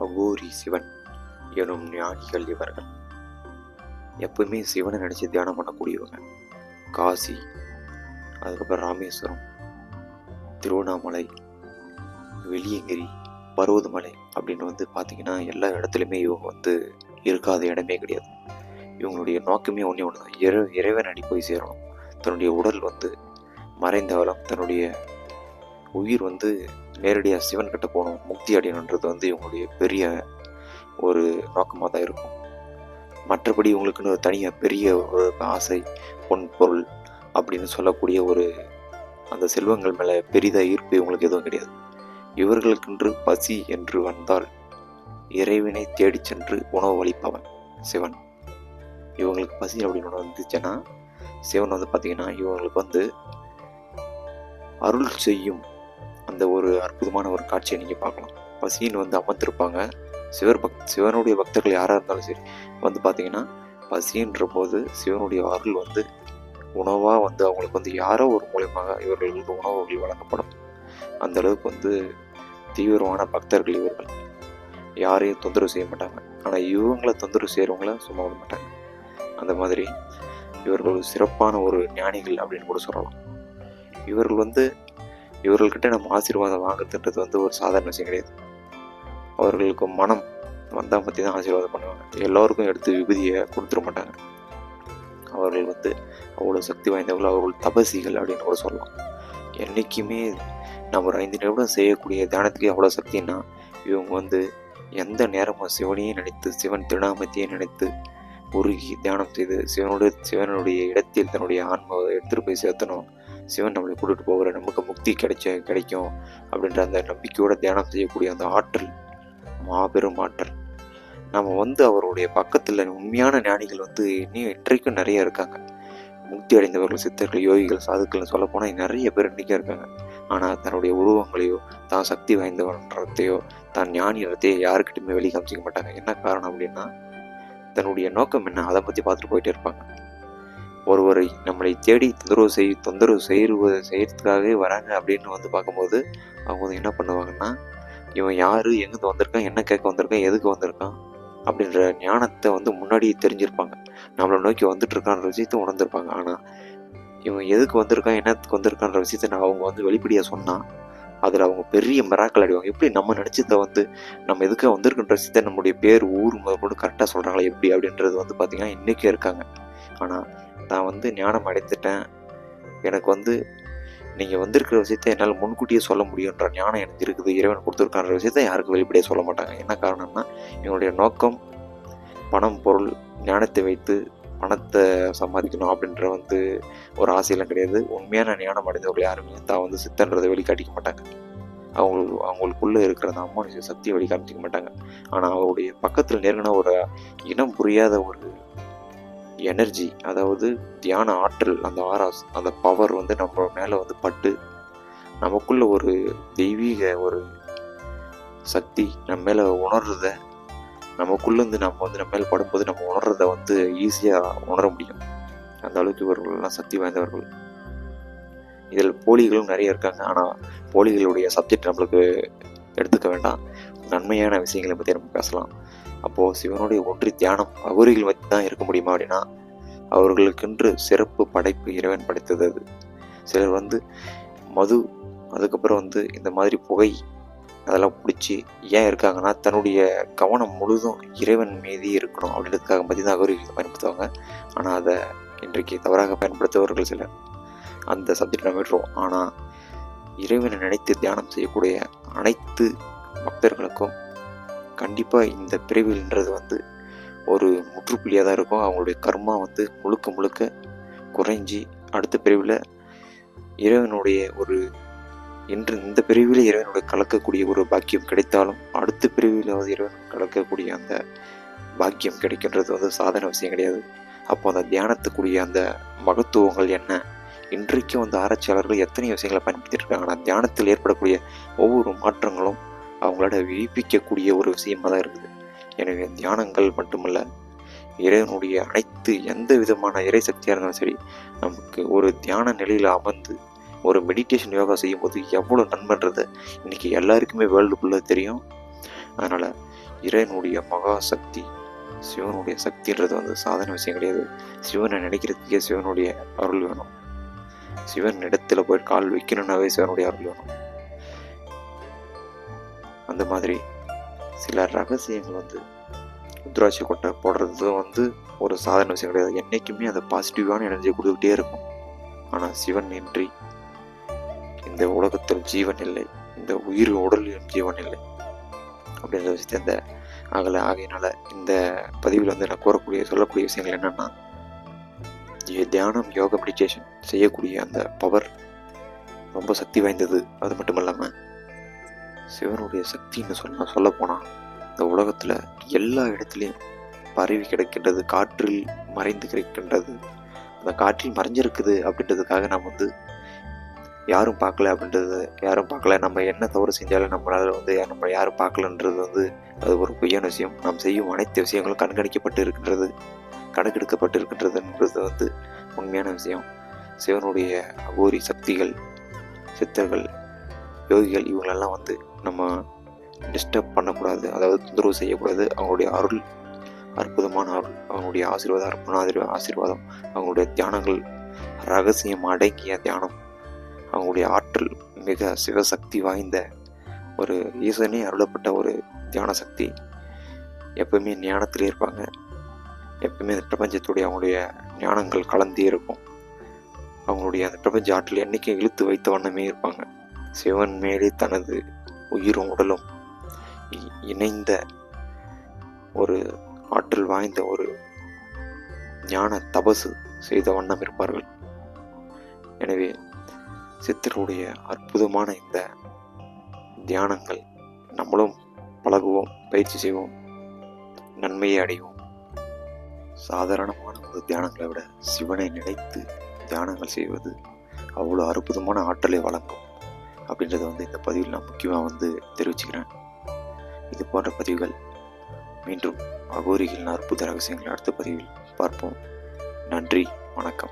அகோரி சிவன் எனும் ஞானிகள் இவர்கள். எப்பவுமே சிவனை நினச்சி தியானம் பண்ணக்கூடியவங்க. காசி அதுக்கப்புறம் ராமேஸ்வரம் திருவண்ணாமலை வெளியங்கிரி பருவதமலை அப்படின்னு வந்து பார்த்தீங்கன்னா எல்லா இடத்துலையுமே இவங்க வந்து இருக்காத இடமே கிடையாது. இவங்களுடைய நோக்கமே ஒன்றே ஒன்று தான் இறை அடி போய் சேரணும். தன்னுடைய உடல் வந்து மறைந்தாலும் தன்னுடைய உயிர் வந்து நேரடியாக சிவன் கிட்ட போகணும் முக்தி அடையணுன்றது வந்து இவங்களுடைய பெரிய ஒரு நோக்கமாக தான் இருக்கும். மற்றபடி இவங்களுக்குன்னு ஒரு தனியாக பெரிய ஒரு ஆசை பொன் பொருள் அப்படின்னு சொல்லக்கூடிய ஒரு அந்த செல்வங்கள் மேலே பெரிதாக ஈர்ப்பு இவங்களுக்கு எதுவும் கிடையாது. இவர்களுக்கென்று பசி என்று வந்தால் இறைவனை தேடிச் சென்று உணவு அளிப்பவன் சிவன். இவங்களுக்கு பசி அப்படின்னு ஒன்று வந்துச்சுன்னா சிவன் வந்து பார்த்திங்கன்னா இவங்களுக்கு வந்து அருள் செய்யும் அந்த ஒரு அற்புதமான ஒரு காட்சியை நீங்கள் பார்க்கலாம். பசின்னு வந்து அமர்ந்திருப்பாங்க. சிவர் பக் சிவனுடைய பக்தர்கள் யாராக இருந்தாலும் சரி வந்து பார்த்தீங்கன்னா பசின்ற போது சிவனுடைய அருள் வந்து உணவாக வந்து அவங்களுக்கு வந்து யாரோ ஒரு மூலியமாக இவர்களுக்கு உணவுகள் வழங்கப்படும். அந்த அளவுக்கு வந்து தீவிரமான பக்தர்கள் இவர்கள். யாரையும் தொந்தரவு செய்ய மாட்டாங்க. ஆனால் இவங்களை தொந்தரவு செய்கிறவங்கள சும்மா விட மாட்டாங்க. அந்த மாதிரி இவர்கள் சிறப்பான ஒரு ஞானிகள் அப்படின்னு கூட சொல்லலாம். இவர்கள் வந்து இவர்கள்கிட்ட நம்ம ஆசீர்வாதம் வாங்குறதுன்றது வந்து ஒரு சாதாரண விஷயம் கிடையாது. அவர்களுக்கு மனம் வந்தால் பற்றி தான் ஆசீர்வாதம் பண்ணுவாங்க. எல்லோருக்கும் எடுத்து விபதியை கொடுத்துட மாட்டாங்க. அவர்கள் வந்து அவ்வளோ சக்தி வாய்ந்தவர்கள் அவர்கள் தபசிகள் அப்படின்னு கூட சொல்லலாம். என்றைக்குமே நம்ம ஒரு ஐந்து நிமிடம் செய்யக்கூடிய தியானத்துக்கு அவ்வளோ சக்தின்னா இவங்க வந்து எந்த நேரமும் சிவனையே நினைத்து சிவன் திருநாமத்தையே நினைத்து உருகி தியானம் செய்து சிவனுடைய சிவனுடைய இடத்தில் தன்னுடைய ஆன்மாவை எடுத்துகிட்டு போய் சேர்த்தணும். சிவன் நம்மளை கூட்டிகிட்டு போகிற நமக்கு முக்தி கிடைச்ச கிடைக்கும் அப்படின்ற அந்த நம்பிக்கையோட தியானம் செய்யக்கூடிய அந்த ஆற்றல் மாபெரும் ஆற்றல். நம்ம வந்து அவருடைய பக்கத்தில் உண்மையான ஞானிகள் வந்து இன்னும் இன்றைக்கும் நிறைய இருக்காங்க. முக்தி அடைந்தவர்கள் சித்தர்கள் யோகிகள் சாதுக்கள்னு சொல்லப்போனால் நிறைய பேர் இன்றைக்கும் இருக்காங்க. ஆனால் தன்னுடைய உருவங்களையோ தான் சக்தி வாய்ந்தவன்றதையோ தான் ஞானியத்தையோ யாருக்கிட்டையுமே வெளியே காமிச்சிக்க மாட்டாங்க. என்ன காரணம் அப்படின்னா தன்னுடைய நோக்கம் என்ன? அதை பற்றி பார்த்துட்டு போயிட்டே இருப்பாங்க. ஒருவரை நம்மளை தேடி தொந்தரவு செய் தொந்தரவு செய்வது செய்யறதுக்காகவே வராங்க அப்படின்னு வந்து பார்க்கும்போது அவங்க வந்து என்ன பண்ணுவாங்கன்னா இவன் யார் எங்கிருந்து வந்திருக்கான் என்ன கேட்க வந்திருக்கான் எதுக்கு வந்திருக்கான் அப்படின்ற ஞானத்தை வந்து முன்னாடியே தெரிஞ்சிருப்பாங்க. நம்மளை நோக்கி வந்துட்டு இருக்கான்ற விஷயத்த உணர்ந்திருப்பாங்க. ஆனால் இவன் எதுக்கு வந்திருக்கான் என்னத்துக்கு வந்திருக்கான்ற விஷயத்த நான் அவங்க வந்து வெளிப்படையாக சொன்னால் அதில் அவங்க பெரிய மிராக்கள் அடிவாங்க. எப்படி நம்ம நினச்சதை வந்து நம்ம எதுக்காக வந்திருக்குன்ற விஷயத்த நம்முடைய பேர் ஊர் முதல் கூட கரெக்டாக சொல்கிறாங்களா எப்படி அப்படின்றது வந்து பார்த்திங்கன்னா இன்றைக்கே இருக்காங்க. ஆனால் நான் வந்து ஞானம் அடைந்துட்டேன். எனக்கு வந்து நீங்கள் வந்திருக்கிற விஷயத்த என்னால் முன்கூட்டியே சொல்ல முடியுன்ற ஞானம் எனக்கு இருக்குது. இறைவன் கொடுத்துருக்கான்ற விஷயத்த யாருக்கும் வெளிப்படையாக சொல்ல மாட்டாங்க. என்ன காரணம்னா என்னுடைய நோக்கம் பணம் பொருள் ஞானத்தை வைத்து பணத்தை சம்பாதிக்கணும் அப்படின்ற வந்து ஒரு ஆசையெல்லாம் கிடையாது. உண்மையான ஞானம் அடைந்தவர்கள் யாருமே தான் வந்து சித்தன்றதை வெளிக்காட்டிக்க மாட்டாங்க. அவங்க அவங்களுக்குள்ளே இருக்கிற அந்த அம்மானுஷ சக்தியை வெளிக்காமிச்சிக்க மாட்டாங்க. ஆனால் அவருடைய பக்கத்தில் நெருங்கின ஒரு இனம் புரியாத ஒரு எனர்ஜி அதாவது தியான ஆற்றல் அந்த ஆராஸ் அந்த பவர் வந்து நம்ம மேலே வந்து பட்டு நமக்குள்ள ஒரு தெய்வீக ஒரு சக்தி நம்ம மேலே உணர்றத நமக்குள்ளேருந்து நம்ம வந்து நம்ம மேலே படும்போது நம்ம உணர்றத வந்து ஈஸியாக உணர முடியும். அந்த அளவுக்கு இவர்கள்லாம் சக்தி வாய்ந்தவர்கள். இதில் போலிகளும் நிறைய இருக்காங்க. ஆனால் போலிகளுடைய சப்ஜெக்ட் நம்மளுக்கு எடுத்துக்க வேண்டாம். நன்மையான விஷயங்களை பற்றி நம்ம பேசலாம். அப்போது சிவனுடைய ஒன்றி தியானம் அகுரிகள் வச்சு தான் இருக்க முடியுமா அப்படின்னா அவர்களுக்கென்று சிறப்பு படைப்பு இறைவன் படைத்தது அது. சிலர் வந்து மது அதுக்கப்புறம் வந்து இந்த மாதிரி புகை அதெல்லாம் பிடிச்சி ஏன் இருக்காங்கன்னா தன்னுடைய கவனம் முழுதும் இறைவன் மீது இருக்கணும் அப்படின்றதுக்காக பற்றி தான் அகோரிகள் பயன்படுத்துவாங்க. ஆனால் அதை இன்றைக்கு தவறாக பயன்படுத்துபவர்கள் சிலர் அந்த சப்ஜெக்ட் நம்ம விடுறோம் ஆனால் இறைவனை நினைத்து தியானம் செய்யக்கூடிய அனைத்து பக்தர்களுக்கும் கண்டிப்பாக இந்த பிரிவில்ன்றது வந்து ஒரு முற்றுப்புள்ளியாக தான் இருக்கும். அவங்களுடைய கர்மா வந்து முழுக்க முழுக்க குறைஞ்சி அடுத்த பிரிவில் இறைவனுடைய ஒரு இன்று இந்த பிரிவில் இறைவனுடைய கலக்கக்கூடிய ஒரு பாக்கியம் கிடைத்தாலும் அடுத்த பிரிவில் வந்து இறைவன் கலக்கக்கூடிய அந்த பாக்கியம் கிடைக்கின்றது வந்து சாதாரண விஷயம் கிடையாது. அப்போ அந்த தியானத்துக்குரிய அந்த மகத்துவங்கள் என்ன? இன்றைக்கும் வந்து ஆராய்ச்சியாளர்கள் எத்தனை விஷயங்களை பயன்படுத்திட்டு இருக்காங்க. ஆனால் தியானத்தில் ஏற்படக்கூடிய ஒவ்வொரு மாற்றங்களும் அவங்களோட விழிப்பிக்கக்கூடிய ஒரு விஷயமா தான் இருக்குது. எனவே தியானங்கள் மட்டுமல்ல இறைவனுடைய அனைத்து எந்த விதமான இறை சக்தியாக இருந்தாலும் சரி நமக்கு ஒரு தியான நிலையில் அமர்ந்து ஒரு மெடிடேஷன் யோகா செய்யும் போது எவ்வளோ நன்மைன்றது இன்றைக்கி எல்லாருக்குமே வேர்ல்டுக்குள்ளே தெரியும். அதனால் இறைவனுடைய மகா சக்தி சிவனுடைய சக்தின்றது வந்து சாதாரண விஷயம் கிடையாது. சிவனை நினைக்கிறதுக்கே சிவனுடைய அருள் வேணும். சிவன் இடத்துல போய் கால் வைக்கணும்னாவே சிவனுடைய அருள் வேணும். அந்த மாதிரி சில ரகசியங்கள் வந்து ருத்ராட்சி கொட்டை போடுறது வந்து ஒரு சாதாரண விஷயம் கிடையாது என்றைக்குமே அதை பாசிட்டிவான எனர்ஜியை கொடுத்துக்கிட்டே இருக்கும். ஆனால் சிவன் இன்றி இந்த உலகத்தில் ஜீவன் இல்லை. இந்த உயிர் உடலிலும் ஜீவன் இல்லை. அப்படின்ற விஷயத்த இந்த ஆகலை ஆகையினால இந்த பதிவில் வந்து நான் கூறக்கூடிய சொல்லக்கூடிய விஷயங்கள் என்னென்னா தியானம் யோகா மெடிடேஷன் செய்யக்கூடிய அந்த பவர் ரொம்ப சக்தி வாய்ந்தது. அது மட்டும் இல்லாமல் சிவனுடைய சக்தின்னு சொல்ல சொல்ல போனால் இந்த உலகத்தில் எல்லா இடத்துலையும் பரவி கிடக்கின்றது காற்றில் மறைந்து கிடக்கின்றது. அந்த காற்றில் மறைஞ்சிருக்குது அப்படின்றதுக்காக நம்ம வந்து யாரும் பார்க்கல அப்படின்றது யாரும் பார்க்கல. நம்ம என்ன தவறு செஞ்சாலும் நம்மளால் வந்து நம்ம யாரும் பார்க்கலன்றது வந்து அது ஒரு பொய்யான விஷயம். நாம் செய்யும் அனைத்து விஷயங்களும் கண்காணிக்கப்பட்டு இருக்கின்றது கணக்கெடுக்கப்பட்டு இருக்கின்றதுன்றது வந்து உண்மையான விஷயம். சிவனுடைய அகோரி சக்திகள் சித்தர்கள் யோகிகள் இவங்களெல்லாம் வந்து நம்ம டிஸ்டர்ப் பண்ணக்கூடாது அதாவது தொந்தரவு செய்யக்கூடாது. அவங்களுடைய அருள் அற்புதமான அருள் அவங்களுடைய ஆசீர்வாதம் அற்புதமான ஆசீர்வாதம் அவங்களுடைய தியானங்கள் ரகசியம் அடங்கிய தியானம் அவங்களுடைய ஆற்றல் மிக சிவசக்தி வாய்ந்த ஒரு ஈசனே அருளப்பட்ட ஒரு தியான சக்தி. எப்பவுமே ஞானத்திலே இருப்பாங்க. எப்பவுமே அந்த பிரபஞ்சத்துடைய அவங்களுடைய ஞானங்கள் கலந்தே இருக்கும். அவங்களுடைய அந்த பிரபஞ்ச ஆற்றல் என்றைக்கும் இழுத்து வைத்த வண்ணமே இருப்பாங்க. சிவன் மேலே தனது உயிரும் உடலும் இ- இணைந்த ஒரு ஆற்றல் வாய்ந்த ஒரு ஞான தபசு செய்த வண்ணம் இருப்பார்கள். எனவே சித்தருடைய அற்புதமான இந்த தியானங்கள் நம்மளும் பழகுவோம் பயிற்சி செய்வோம் நன்மையை அடைவோம். சாதாரணமான ஒரு தியானங்களை விட சிவனை நினைத்து தியானங்கள் செய்வது அவ்வளோ அற்புதமான ஆற்றலை வழங்கும். அப்படின்றத வந்து இந்த பதிவில் நான் முக்கியமாக வந்து தெரிவிச்சுக்கிறேன். இது போன்ற பதிவுகள் மீண்டும் அகோரிகளின் அற்புத ரகசியங்கள் அடுத்த பதிவில் பார்ப்போம். நன்றி வணக்கம்.